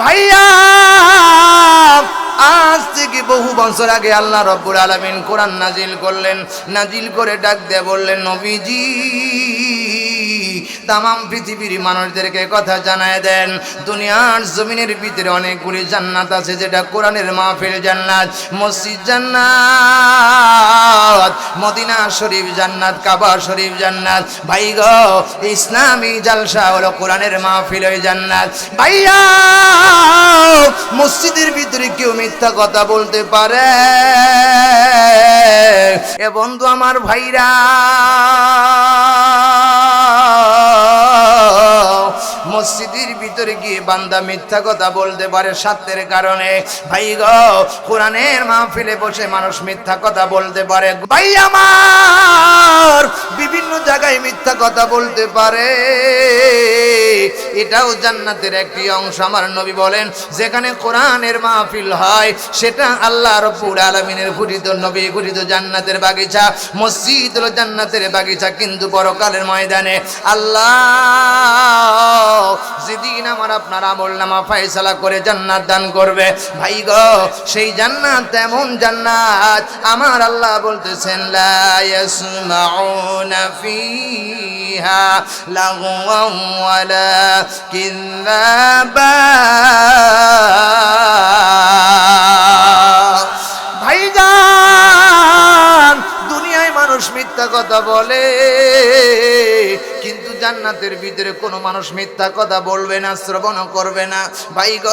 ভাইয়া, আজ থেকে বহু বছর আগে আল্লাহ রব্বুর আলমিন কোরআন নাজিল করলেন নাজিল করে ডাক দিয়ে বললেন, নবীজি তামাম পৃথিবীর মানুষদেরকে কথা জানায় দেন। দুনিয়ার জমিনের ভিতরে অনেকগুলি জান্নাত আছে, যেটা কোরআনের মাহফিল জান্নাত, মসজিদ জান্নাত, মদিনা শরীফ জান্নাত, কাবা শরীফ জান্নাত। ভাই গো, ইসলামী জালসা হলো কোরআনের মাহফিল ওই জান্নাত। ভাইয়া, মসজিদের ভিতরে কেউ মিথ্যা কথা বলতে পারে। এ বন্ধু আমার ভাইরা ভিতরে গিয়ে বান্দা মিথ্যা কথা বলতে পারে স্বার্থের কারণে। ভাই গো, কোরআনের মাহফিলে বসে মানুষ মিথ্যা কথা বলতে পারে। ভাই আমার, বিভিন্ন জায়গায় মিথ্যা কথা বলতে পারে। এটাও জান্নাতের একটি অংশ, আমার নবী বলেন, যেখানে কোরআনের মাহফিল হয়, সেটা আল্লাহ রব্বুল আলমিনের ঘটিত নবী ঘটিত জান্নাতের বাগিচা মসজিদ হলো জান্নাতের বাগিচা কিন্তু পরকালের ময়দানে। আল্লাহ, যেদিন আমার আপনার আমল নামা ফায়সালা করে জান্নাত দান করবে। ভাই গো, সেই জান্নাত তেমন জান্নাত। আমার আল্লাহ বলতেছেন, লা ইয়াসমাউনা ফিহা লাগওয়ান ওয়ালা কিযাবা মানুষ মিথ্যা কথা বলে, কিন্তু জান্নাতের ভিতরে কোনো মানুষ মিথ্যা কথা বলবে না, শ্রবণ করবে না। ভাই গ,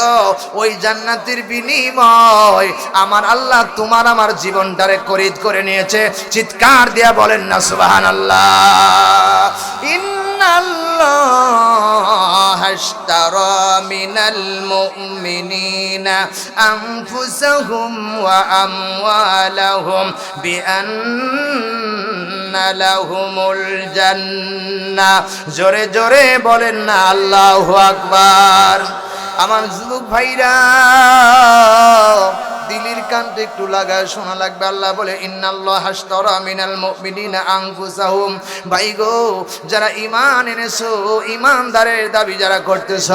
ওই জান্নাতের বিনিময় আমার আল্লাহ তোমার আমার জীবনটারে করিদ করে নিয়েছে। চিৎকার দিয়া বলেন না সুবাহান আল্লাহ ترى من المؤمنين أنفسهم وأموالهم بأن لهم الجنة جوري جوري بولنا الله أكبر আমার যুবক ভাইরা, দিলির কান্তে একটু লাগায় শোনা লাগবে। আল্লাহ বলে, ইন্নাল্লাহ ভাই গো, যারা ঈমান এনেছো, ঈমানদারের দাবি যারা করতেছ,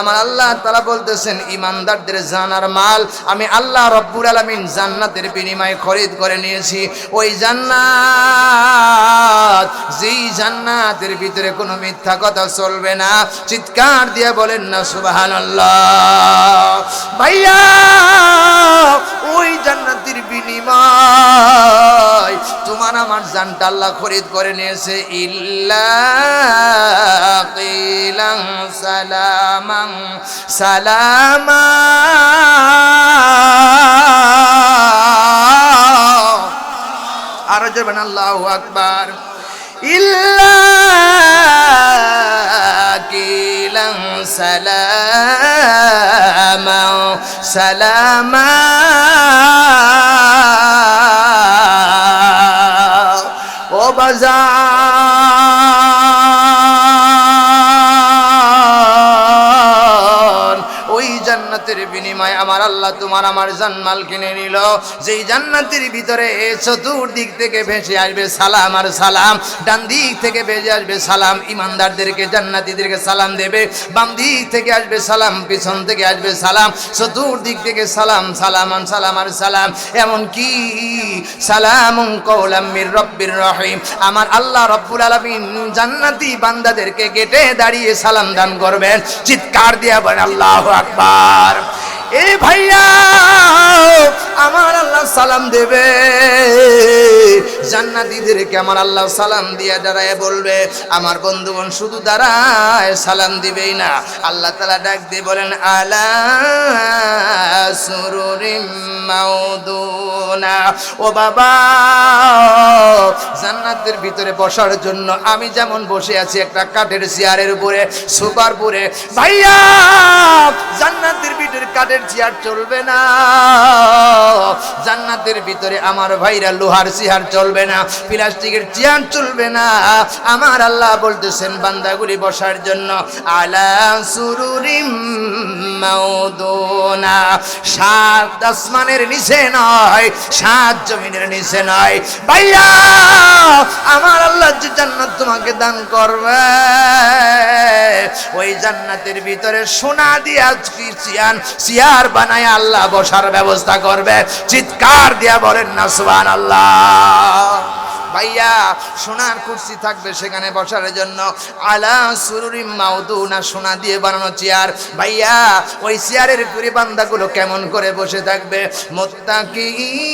আমার আল্লাহ তাআলা বলতেছেন, ঈমানদারদের জানার মাল আমি আল্লাহ রব্বুল আলামিন জান্নাতের বিনিময়ে খরিদ করে নিয়েছি। ওই জান্নাত, যেই জান্নাতের ভিতরে কোনো মিথ্যা কথা চলবে না। চিৎকার দিয়ে বলেন না, সুবহানাল্লাহ। ভাইয়া, ওই জান্নাতের বিনিময় তোমার আমার জানটা আল্লাহ খরিদ করে নিয়েছে। ইল্লা সালামাং সালামা। আরও যাবেন আল্লাহু আকবার। ইল্লা কিলাং সালামা। সালামা। ও বাজার ওই জান্নাতের বিনিময়ে আমার আল্লাহ তোমার আমার জানমাল কিনে নিল। যেই জান্নাতের ভিতরে চতুর্দিক থেকে ভেসে আসবে সালাম আর সালাম, ডান দিক থেকে ভেসে আসবে সালাম, ইমানদারদেরকে, জান্নাতীদেরকে সালাম দেবে, বাম দিক থেকে আসবে সালাম, পিছন থেকে আসবে সালাম, চতুর্দিক থেকে সালাম সালাম আন সালাম আর সালাম। এমন কি সালাম কৌলাম মির রব্বির রহিম, আমার আল্লাহ রব্বুল আলামিন জান্নাতি বান্দাদেরকে গেটে দাঁড়িয়ে সালাম দান করবেন। চিৎকার দিয়া বলেন, আল্লাহ আকবার। এ ভাইয়া, আমার আল্লাহ সালাম দেবে। জান্নাতীদেরকে আমার আল্লাহ সালাম দিয়ে দাঁড়ায় বলবে, আমার বন্ধুগণ শুধু দাঁড়ায় সালাম দিবেই না। আল্লাহ তালা ডাক দিয়ে বলেন, আলা মাউদুনা। ও বাবা, জান্নাতের ভিতরে বসার জন্য আমি যেমন বসে আছি একটা কাঠের চেয়ারের উপরে, সুপার পরে ভাইয়া, জান্নাতের ভিতরে কাঠের চেয়ার চলবে না। জান্নাতের ভিতরে আমার ভাইরা লোহার চেয়ার চলবে না, প্লাস্টিকের চেয়ার চলবে না। আমার আল্লাহ বলতেছেন, বান্দাগুলি বসার জন্য, আলা সুরুরিম মাউদুনা, সাত আসমানের নিচে নয়, সাত জমিনের নিচে নয়। ভাইয়া আমার আল্লাহ যে জান্নাত তোমাকে দান করবে, ওই জান্নাতের ভিতরে সোনা দিয়া কি সিয়ান সিয়ার বানায় আল্লাহ বসার ব্যবস্থা করবে। চিৎকার দিয়া বলেন না সুবহান আল্লাহ ভাইয়া, সোনার কুর্সি থাকবে সেখানে বসার জন্য। আলা সুরুরি মাউদুনা, সোনা দিয়ে বানানো চেয়ার। ভাইয়া, ওই চেয়ারের পুরি বান্দাগুলো কেমন করে বসে থাকবে? মুত্তাকিনা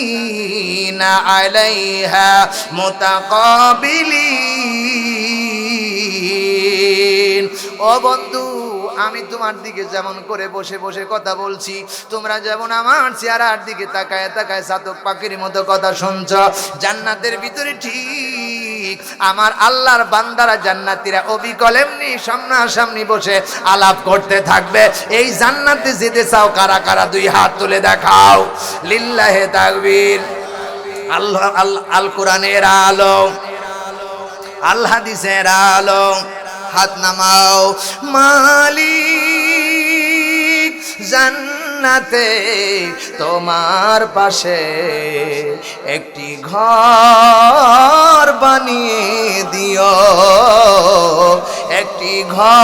আলাইহা মুতাকাবিলিন। ও বন্ধু আমি তোমার দিকে যেমন করে বসে বসে কথা বলছি, তোমরা যেমন আমার চেহারার দিকে তাকায় তাকায় সাতক পাখির মতো কথা শুনছ। জান্নাতের ভিতরে ঠিক আমার আল্লাহর বান্দারা জান্নাতিরা অবিকল এমনি সামনাসামনি বসে আলাপ করতে থাকবে। এই জান্নাতে যেতে চাও কারা কারা? দুই হাত তুলে দেখাও। লিল্লাহে তাকবীর। আল্লাহ, আল- কোরআনের আলো। আল্লাহ দিসের আলো। হাত নামাও। মালিক, জান্নাতে তোমার পাশে একটি ঘর বানিয়ে দিও। একটি ঘর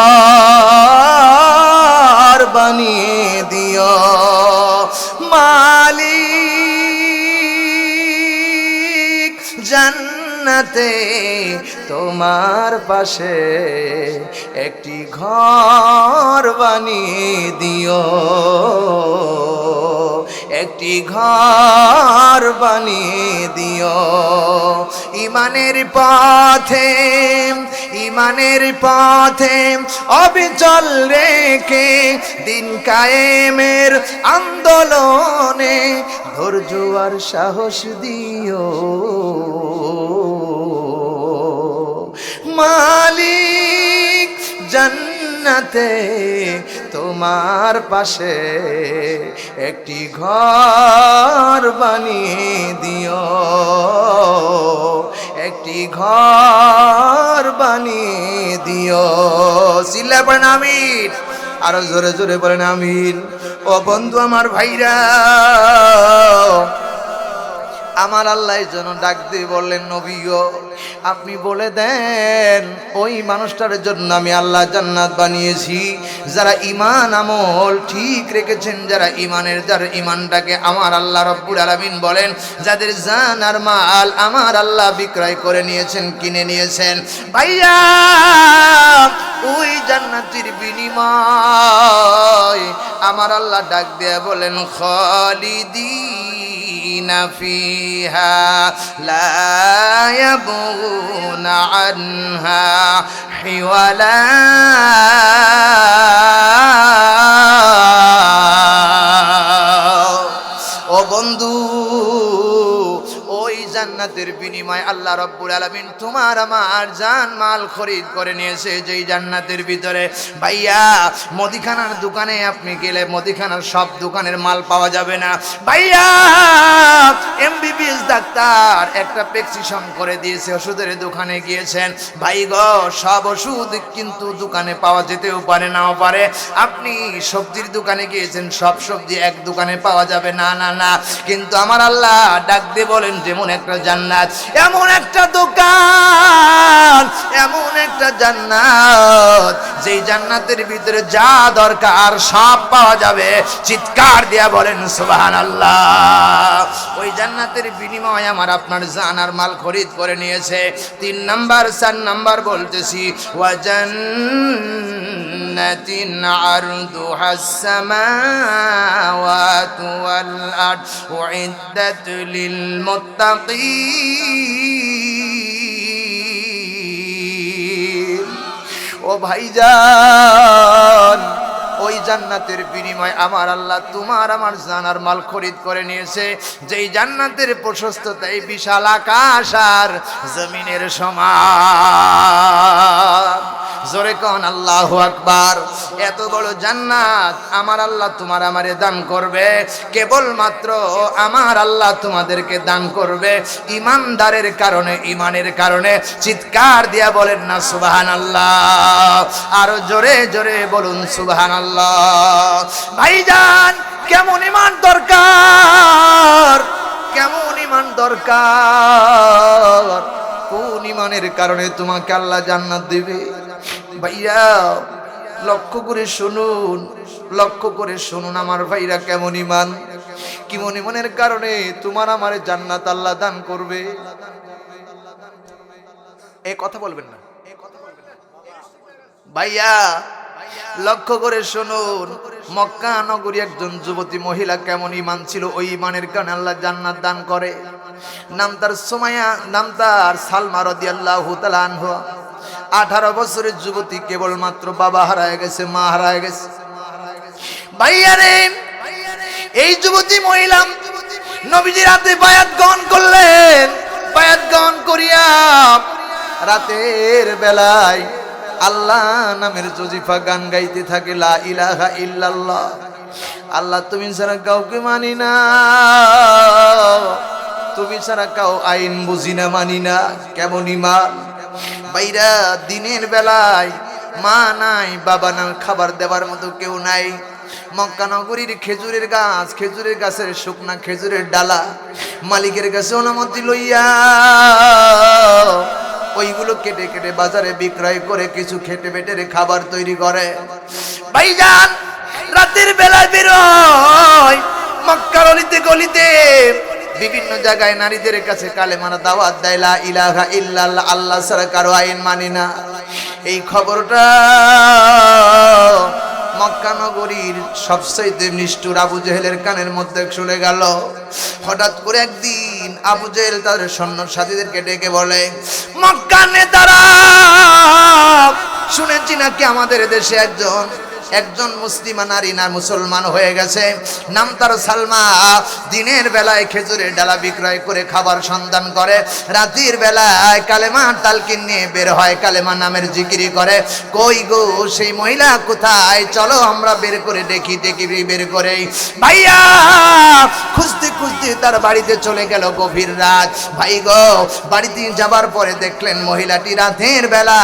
বানিয়ে দিও। মালিক জান্নাতে তোমার পাশে একটি ঘর বানিয়ে দিও। একটি ঘর বানিয়ে দিও। ইমানের পথে ইমানের পথে অবিচল রেখে দিন কায়েমের আন্দোলনে ধৈর্য আর সাহস দিও। মালিক জান্নাতে তোমার পাশে একটি ঘর বানিয়ে দিও। একটি ঘর বানিয়ে দিও। সিল্লা পড়েন আমিন, আরও জোরে জোরে বলেন আমিন। ও বন্ধু আমার ভাইরা আমার আল্লাহ জন্য ডাক দিয়ে বললেন নবীও আপনি বলে দেন, ওই মানুষটার জন্য আমি আল্লাহ জান্নাত বানিয়েছি। যারা ইমান আমল ঠিক রেখেছেন, যারা ইমানের যার ইমানটাকে আমার আল্লাহ রব্বুল আলামিন বলেন, যাদের জান আর মাল আমার আল্লাহ বিক্রয় করে নিয়েছেন, কিনে নিয়েছেন। ভাইয়া, ওই জান্নাতির বিনিময় আমার আল্লাহ ডাক দিয়ে বলেন খালিদি خالدين فيها لا يبغون عنها حولا ও বন্ধু ওই জান্নাতের বিনিময় আল্লাহ রব্বুল আলমিন তোমার আমার জান মাল খরিদ করে নিয়েছে। যেই জান্নাতের ভিতরে, ভাইয়া, মদিখানার দোকানে আপনি গেলে মদিখানার সব দোকানের মাল পাওয়া যাবে না। ভাইয়া এমবিবিএস ডাক্তার একটা প্রেসক্রিপশন করে দিয়েছে, ওষুধের দোকানে গিয়েছেন। ভাই গো, সব ওষুধ কিন্তু দোকানে পাওয়া যেতেও পারে, নাও পারে। আপনি সবজির দোকানে গিয়েছেন, সব সবজি এক দোকানে পাওয়া যাবে, না না না। কিন্তু আমার আল্লাহ ডাক দিয়ে বলেন, যেমন একটা জান্নাত, এমন একটা দোকান, এমন একটা জান্নাত। যেই জান্নাতের ভিতরে যা দরকার সব পাওয়া যাবে। চিৎকার দিয়া বলেন সুবাহান আল্লাহ ওই জান্নাতের বিনিময়ে আমার আপনার জানার মাল খরিদ করে নিয়েছে তিন নাম্বার চার নাম্বার বলতেছি ওয়াজান جنة عرضها السماوات والأرض أعدت للمتقين ও ভাইজান ওই জান্নাতের বিনিময় আমার আল্লাহ তোমার আমার জানার মাল খরিদ করে নিয়েছে। যেই জান্নাতের প্রশস্ততা এই বিশাল আকাশ আর জমিনের সমান। জোরে কন, আল্লাহ আকবার। এত বড় জান্নাত আমার আল্লাহ তোমার আমারে দান করবে। কেবলমাত্র আমার আল্লাহ তোমাদেরকে দান করবে। ইমানদারের কারণে, ইমানের কারণে চিৎকার দিয়া বলেন না সুবাহান আল্লাহ আরও জোরে জোরে বলুন সুবাহান আল্লাহ ভাইজান, কেমন ইমান দরকার? কেমন ইমান দরকার? কোন ইমানের কারণে তোমাকে আল্লাহ জান্নাত দিবে? ভাইয়া লক্ষ্য করে শুনুন, লক্ষ্য করে শুনুন আমার ভাইরা কেমন ইমান কেমন ইমানের কারণে তোমার আমার জান্নাত আল্লাহ দান করবে? এ কথা বলবেন না। ভাইয়া লক্ষ্য করে শুনুন, মক্কা নগরী একজন যুবতী মহিলা কেমন ইমান ছিল? ওই ইমানের কারণে আল্লাহ জান্নাত দান করে। নাম তার সোমায়া নাম তার সালমা তাআলা আনহা। আঠারো বছরের যুবতী কেবলমাত্র বাবা হারায় গেছে, মা হারায় গেছে। ভাইয়া রে এই যুবতী মহিলা নবীজির হাতে বায়াত গ্রহণ করলেন। বায়াত গ্রহণ করিয়া রাতের বেলায় আল্লাহ নামের জজিফা গান গাইতে থাকে, লা ইলাহা ইল্লাল্লাহ। আল্লাহ, তুমি ছাড়া কাউকে মানি না। তুমি ছাড়া কাউ আইন বুঝি না, মানি না। কেমন ইমান? বাইরা দিনের বেলায় মা নাই, বাবা নাই, খাবার দেওয়ার মতো কেউ নাই। মক্কা নগরীর খেজুরের গাছ, খেজুরের গাছের শুকনা খেজুরের ডালা মালিকের কাছে অনুমতি লইয়া ওইগুলো কেটে কেটে বাজারে বিক্রয় করে কিছু খেটে বেটে খাবার তৈরি করে। রাতের বেলায় বেরোয়, মক্কার অলিতে গলিতে বিভিন্ন জায়গায় নারীদের কাছে কালেমানা দাওয়াত দেয়, লা ইলাহা ইল্লাল্লাহ, আল্লাহ ছাড়া কারও আইন মানি না। এই খবরটা মক্কা নগরীর সবচাইতে নিষ্ঠুর আবু জেহেলের কানের মধ্যে শুনে গেল। হঠাৎ করে একদিন আবু জেহেল তাদের সৈন্য সাথীদেরকে ডেকে বলে মক্কা নেতারা শুনেছি নাকি আমাদের দেশে একজন একজন মুসলিমা নারী না মুসলমান হয়ে গেছে, নাম তার সালমা। দিনের বেলায় খেজুরের ডালা বিক্রয় করে খাবার সন্ধান করে, রাতের বেলায় কালেমা তালকিন নিয়ে বের হয়, কালেমা নামের জিকিরি করে। কই গো, সেই মহিলা কোথায়? চলো আমরা বের করে দেখি দেখি বের করে ভাইয়া, খুঁজতে খুঁজতে তার বাড়িতে চলে গেল গভীর রাত। ভাই গো, বাড়িতে যাবার পরে দেখলেন মহিলাটি রাতের বেলা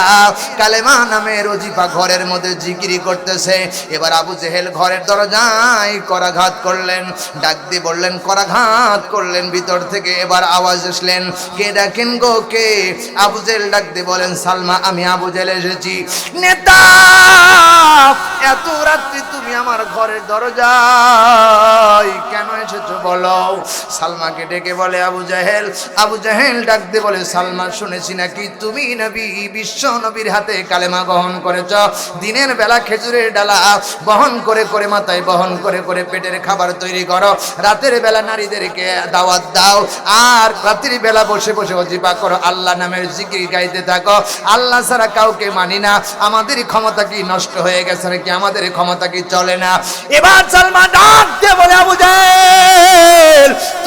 কালেমা নামের অজিফা ঘরের মধ্যে জিকিরি করতেছে। এবার আবু জেহেল ঘরের দরজায় করাঘাত করলেন। ডাক দিয়ে বললেন, করাঘাত করলেন ভিতর থেকে। এবার আওয়াজ আসলেন, কে ডাকেন গো কে? আবু জেহেল ডাক দিয়ে বলেন, সালমা, আমি আবু জেহেল এসেছি। নেতা, এত রাত্রি তুমি আমার ঘরের দরজায় কেন এসেছ বলো? সালমাকে ডেকে বলে আবু জাহেল। আবু জাহেল দিয়ে বলে, সালমা, শুনেছি নাকি তুমি নবী, বিশ্ব নবীর হাতে কালেমা গ্রহণ করেছ। দিনের বেলা খেজুরের ডালা বহন করে করে মাথায় বহন করে করে পেটের খাবার তৈরি করো। রাতের বেলা নারীদেরকে দাওয়াত দাও। আর রাত্রি বেলা বসে বসে অজিপা করো। আল্লাহ নামের জিকির গাইতে থাকো। আল্লাহ ছাড়া কাউকে মানি না। আমাদের ক্ষমতা কি নষ্ট হয়ে গেছে নাকি? আমাদের ক্ষমতা কি চলে না? এবার সালমান ডাক দিয়ে বলে, আবু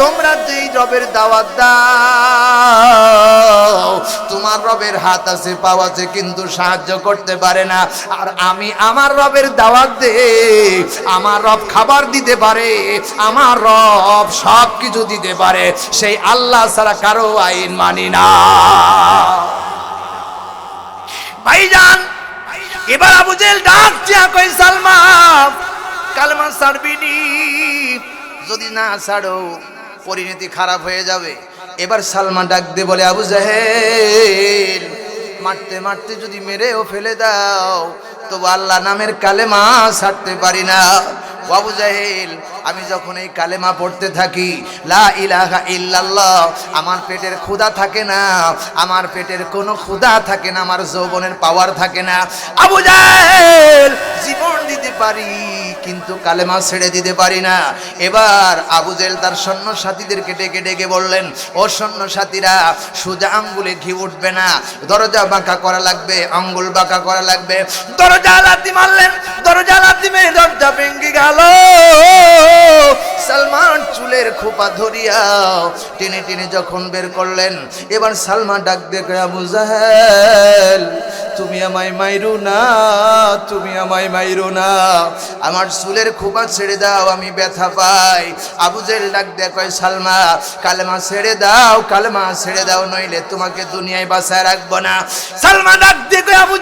তোমরা যেই রবের দাওয়াত দাও, তোমার রবের হাত আছে, পাওয়া আছে, কিন্তু সাহায্য করতে পারে না। আর আমি আমার রবের দাওয়াত দে, আমার রব খাবার দিতে পারে, আমার রব সব কিছু দিতে পারে, সেই আল্লাহ ছাড়া কারও আইন মানি না। ভাইজান, এবার আবু জেল ডাক দিয়া কই সালমা কালমা ছাড়বিনি যদি না ছাড়ো, পরিণতি খারাপ হয়ে যাবে। এবার সালমা ডাক দিয়ে বলে, আবু জাহেল, মারতে মারতে যদি মেরেও ফেলে দাও তবু আল্লাহ নামের কালেমা ছাড়তে পারি না। আবু জাহেল, আমি যখন এই কালেমা পড়তে থাকি, লা ইলাহা ইল্লাল্লাহ, আমার পেটের ক্ষুধা থাকে না, আমার পেটের কোনো ক্ষুধা থাকে না, আমার যৌবনের পাওয়ার থাকে না। আবু জাহেল, জীবন দিতে পারি, কিন্তু কালেমা ছেড়ে দিতে পারি না। এবার আবু জেল তার সৈন্য সাথীদেরকে ডেকে ডেকে বললেন, ও সৈন্য সাথীরা সোজা আঙ্গুলে ঘি উঠবে না, দরজা বাঁকা করা লাগবে, আঙ্গুল বাঁকা করা লাগবে। দরজা লাতি মারলেন, দরজা লাতি মেরে দরজা ভেঙে গেল। সালমান চুলের খোপা ধরিয়া টেনে টেনে যখন বের করলেন, এবার সালমান ডাক দেখে আবু তুমি আমায় মাইরো না, তুমি আমায় মাইরো না। আমার চুলের খোপা ছেড়ে দাও, আমি ব্যথা পাই। আবু জেল ডাক দেয়া সালমা, কালেমা ছেড়ে দাও, কালেমা ছেড়ে দাও, নইলে তোমাকে দুনিয়ায় বাসায় রাখব না। সালমা ডাক কয়, আবু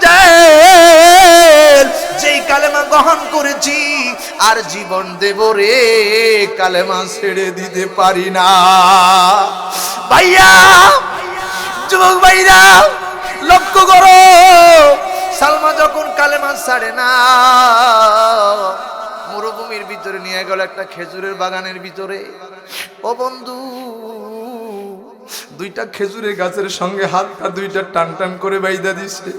যেই কালেমা গ্রহণ করেছি। আর জীবন দেব রে, কালেমা ছেড়ে দিতে পারি না। ভাইয়া, যুবক ভাইরা, লক্ষ্য করো, সালমা যখন কালেমা ছাড়ে না, মরুভূমির ভিতরে নিয়ে গেল একটা খেজুরের বাগানের ভিতরে। ও বন্ধু, দুইটা খেজুরের গাছের সঙ্গে হাতটা দুইটা টান টান করে বাইদা দিছে।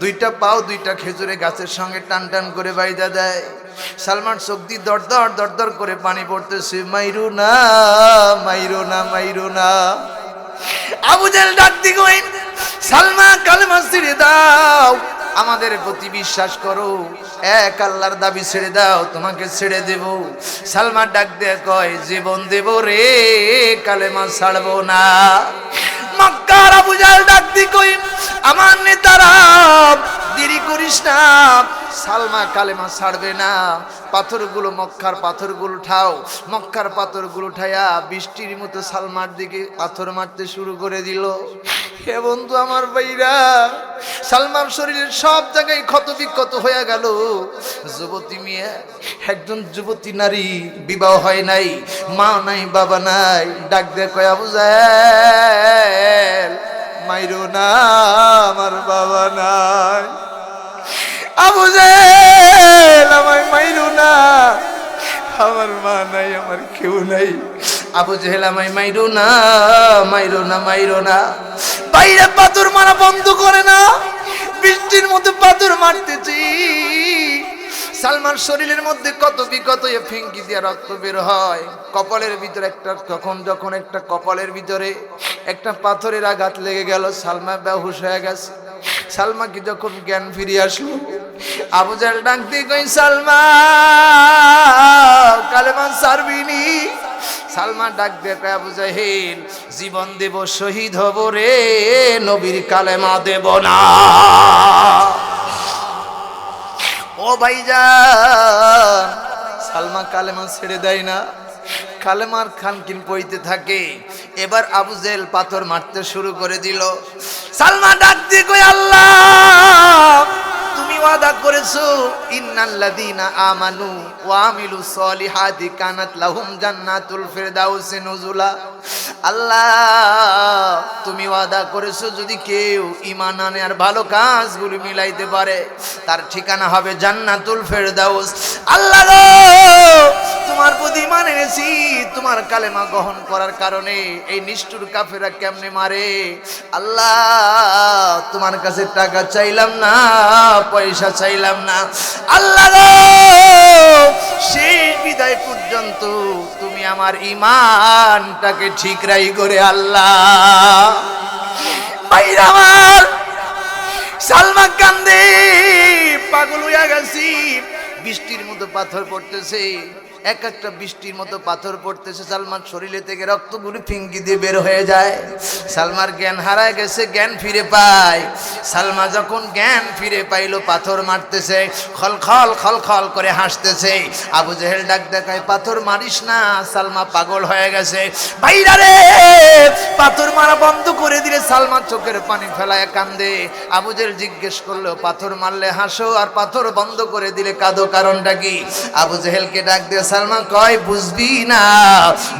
দুইটা পাও, দুইটা খেজুরে গাছের সঙ্গে টান টান করে বাইদা দেয়। সালমান শক্তি দর দর দর দর করে পানি পড়তেছে, মাইরু না, মাইরো না মাইরো না। আবু জাহেল ডাক দি কইন সালমা, কালেমা ছেড়ে দাও, আমাদের প্রতি বিশ্বাস করো। এক আল্লাহর দাবি ছেড়ে দাও, তোমাকে ছেড়ে দেব। সালমা ডাক দিয়ে কয়, জীবন দেব রে, কালেমা ছাড়বো না। মক্কার আবু জাহেল ডাক দি কই আমার নেতারা দেরি করিস না। সালমা কালেমা ছাড়বে না। পাথরগুলো মক্কার পাথরগুলো উঠাও। মক্কার পাথরগুলো উঠাইয়া বৃষ্টির মতো সালমার দিকে পাথর মারতে শুরু করে দিল। হে বন্ধু আমার ভাইরা, সালমার শরীরের সব জায়গায় ক্ষত বিক্ষত হয়ে গেল। যুবতী মেয়ে, একজন যুবতী নারী, বিবাহ হয় নাই, মা নাই, বাবা নাই। ডাক দে কয়া বুঝায় মাইরো না, আমার বাবা নাই। আবু জেল আমায় মাইরো না। আমার মা নাই, আমার কেউ নাই। আবু জেহেল, আমায় মাইরো না মাইরো না মাইরো না। বাইরে পাথর মারা বন্ধ করে না। বৃষ্টির মতো পাথর মারতেছি। সালমান শরীরের মধ্যে কত বিকত এ ফিঙ্কি দিয়ে রক্ত বের হয়। কপালের ভিতরে একটা, তখন যখন একটা কপালের ভিতরে একটা পাথরের আঘাত লেগে গেল, সালমা বেহুশ হয়ে গেছে। সালমাকে যখন জ্ঞান ফিরিয়ে আসলো? আবু জাল ডাক দিয়ে কই সালমা কালেমান সারবিনি। সালমা ডাক কয়, আবু জাহিল, জীবন দেব, শহীদ হব রে, নবীর কালেমা দেব না। ও ভাইজান, সালমা কালেমা ছেড়ে দেয় না। কালেমার খানকিন পইতে থাকে। এবার আবু জেল পাথর মারতে শুরু করে দিল। সালমা ডাক দিয়ে কই আল্লাহ, তুমি ওয়াদা করেছ, ইন্নাল্লাযীনা আমানু ওয়া আমিলু সলিহাতি কানাত লাহুম জান্নাতুল ফিরদাউসি নুজুলা। আল্লাহ, তুমি ওয়াদা করেছ, যদি কেউ ঈমান আনে আর ভালো কাজগুলি মিলাইতে পারে, তার ঠিকানা হবে জান্নাতুল ফেরদাউস। আল্লাহ তোমার প্রতি এনেছি। তোমার কালেমা গ্রহণ করার কারণে এই নিষ্ঠুর কাফেরা কেমনে মারে? আল্লাহ, তোমার কাছে টাকা চাইলাম না, পয়সা চাইলাম না। আল্লাহ শেষ বিদায় পর্যন্ত তুমি আমার ইমানটাকে ঠিক রাই করে আল্লাহ। আমার সালমা কান্দে, পাগল হইয়া গেছি, বৃষ্টির মতো পাথর পড়তেছে। এক একটা বৃষ্টির মতো পাথর পড়তেছে সালমার শরীরে থেকে রক্তগুলো ফিঙ্গি দিয়ে বের হয়ে যায়। সালমার জ্ঞান হারায় গেছে, জ্ঞান ফিরে পায়। সালমা যখন জ্ঞান ফিরে পাইলো, পাথর মারতেছে, খল খল খল খল করে হাসতেছে। আবু জেহেল ডাক দেখায়, পাথর মারিস না, সালমা পাগল হয়ে গেছে। বাইরা রে, পাথর মারা বন্ধ করে দিলে সালমা চোখের পানি ফেলায় কান্দে। আবু জেহেল জিজ্ঞেস করল, পাথর মারলে হাসো, আর পাথর বন্ধ করে দিলে কাঁদো কারণটা কি? আবু জেহেলকে ডাক দিয়ে সালমা কয় বুঝবি না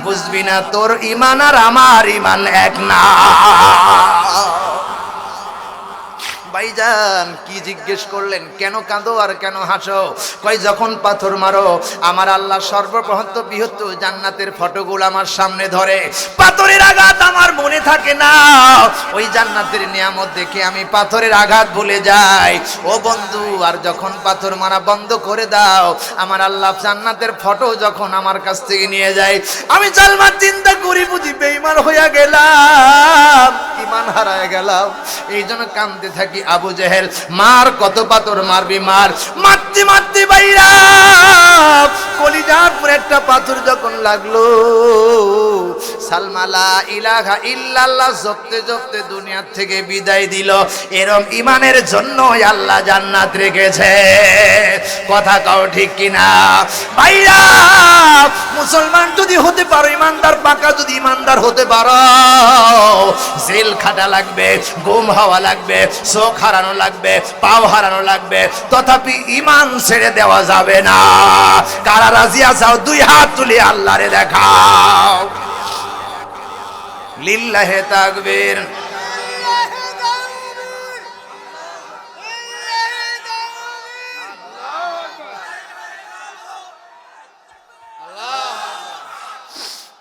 বুঝবি না তোর ইমান আর আমার ইমান এক না। ভাইজান, কি জিজ্ঞেস করলেন? কেন কাঁদো আর কেন হাসো? কই যখন পাথর মারো, আমার আল্লাহ সর্বপ্রহত বৃহত্ত জান্নাতের ফটোগুলো আমার সামনে ধরে। পাথরের আঘাত আমার মনে থাকে না। ওই জান্নাতের নিয়ামত দেখে আমি পাথরের আঘাত ভুলে যাই। ও বন্ধু, আর যখন পাথর মারা বন্ধ করে দাও, আমার আল্লাহ জান্নাতের ফটো যখন আমার কাছ থেকে নিয়ে যায়, আমি জালমার চিন্তা করি বুঝি বেইমান হইয়া গেলাম ইমান হারায় গেলাম। এই জন্য কান্দতে থাকি আবু জেহেল মার কত পাথর মারবি মার। মারতে মারতে বাইরা কলিজার উপরে একটা পাথর যখন লাগল, সালমালা ইলাহা ইল্লাল্লাহ জপতে জপতে দুনিয়ার থেকে বিদায় দিল। এরম ইমানের জন্য আল্লাহ জান্নাত রেখেছে। কথা কাও ঠিক কিনা? ভাইরা, মুসলমান যদি হতে পারো, ইমানদার পাকা যদি ইমানদার হতে পারো, জেল খাটা লাগবে গুম হওয়া লাগবে, চোখ হারানো লাগবে, পাও হারানো লাগবে, তথাপি ইমান ছেড়ে দেওয়া যাবে না। কারা রাজি আসাও দুই হাত তুলে আল্লাহরে দেখাও। লিল্লাহে তাকবীর।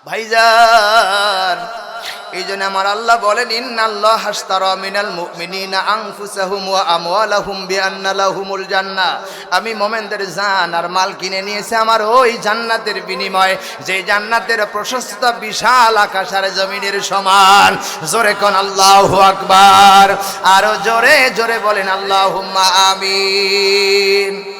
ভাইজান এই জন্য আমার আল্লাহ বলেন, ইন্নাল্লাহ হাস্তারা মিনাল মুমিনিনা আনফুসাহুম ওয়া আমওয়ালাহুম বিআন্না লাহুমুল জান্নাহ আমি মোমেনদের জান আর মাল কিনে নিয়েছে আমার ওই জান্নাতের বিনিময়। যে জান্নাতের প্রশস্ত বিশাল আকাশ আর জমিনের সমান। জোরে কোন আল্লাহু আকবার। আরও জোরে জোরে বলেন, আল্লাহুম্মা আমিন।